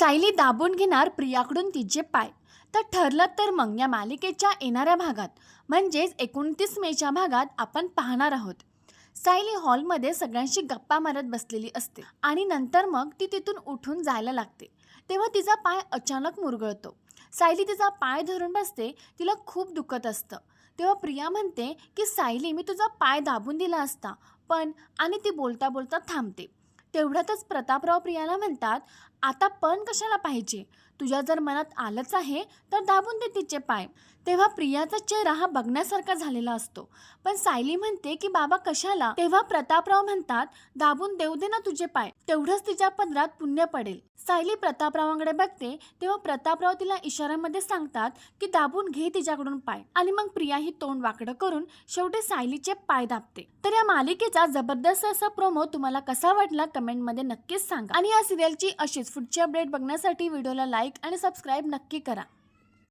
सायली दाबून घेणार प्रियाकडून तिचे पाय. तर ठरलं तर मग या मालिकेच्या येणाऱ्या भागात म्हणजेच एकोणतीस मेच्या भागात आपण पाहणार आहोत. सायली हॉलमध्ये सगळ्यांशी गप्पा मारत बसलेली असते आणि नंतर मग ती तिथून उठून जायला लागते. तेव्हा तिचा पाय अचानक मुरगळतो. सायली तिचा पाय धरून बसते तिला खूप दुखत असतं. तेव्हा प्रिया म्हणते की सायली मी तुझा पाय दाबून दिला असता पण आणि ती बोलता बोलता थांबते. तेवढ्यातच प्रतापराव प्रियाला म्हणतात आता पण कशाला पाहिजे? तुझ्या जर मनात आलंच आहे तर दाबून दे तिचे पाय. तेव्हा प्रियाचा चेहरा हा बघण्यासारखा झालेला असतो. पण सायली म्हणते की बाबा कशाला? तेव्हा प्रतापराव म्हणतात दाबून देऊ दे ना तुझे पाय. तेवढंच तिच्या पदरात पुण्य पडेल. सायली प्रतापरावांकडे बघते तेव्हा प्रतापराव तिला इशाऱ्यामध्ये सांगतात की दाबून घे तिच्याकडून पाय. आणि मग प्रिया ही तोंड वाकडं करून शेवटी सायलीचे पाय दाबते. तर या मालिकेचा जबरदस्त असा प्रोमो तुम्हाला कसा वाटला कमेंटमध्ये नक्कीच सांगा. आणि या सिरियलची अशीच पुढची अपडेट बघण्यासाठी व्हिडिओला लाईक आणि सबस्क्राईब नक्की करा.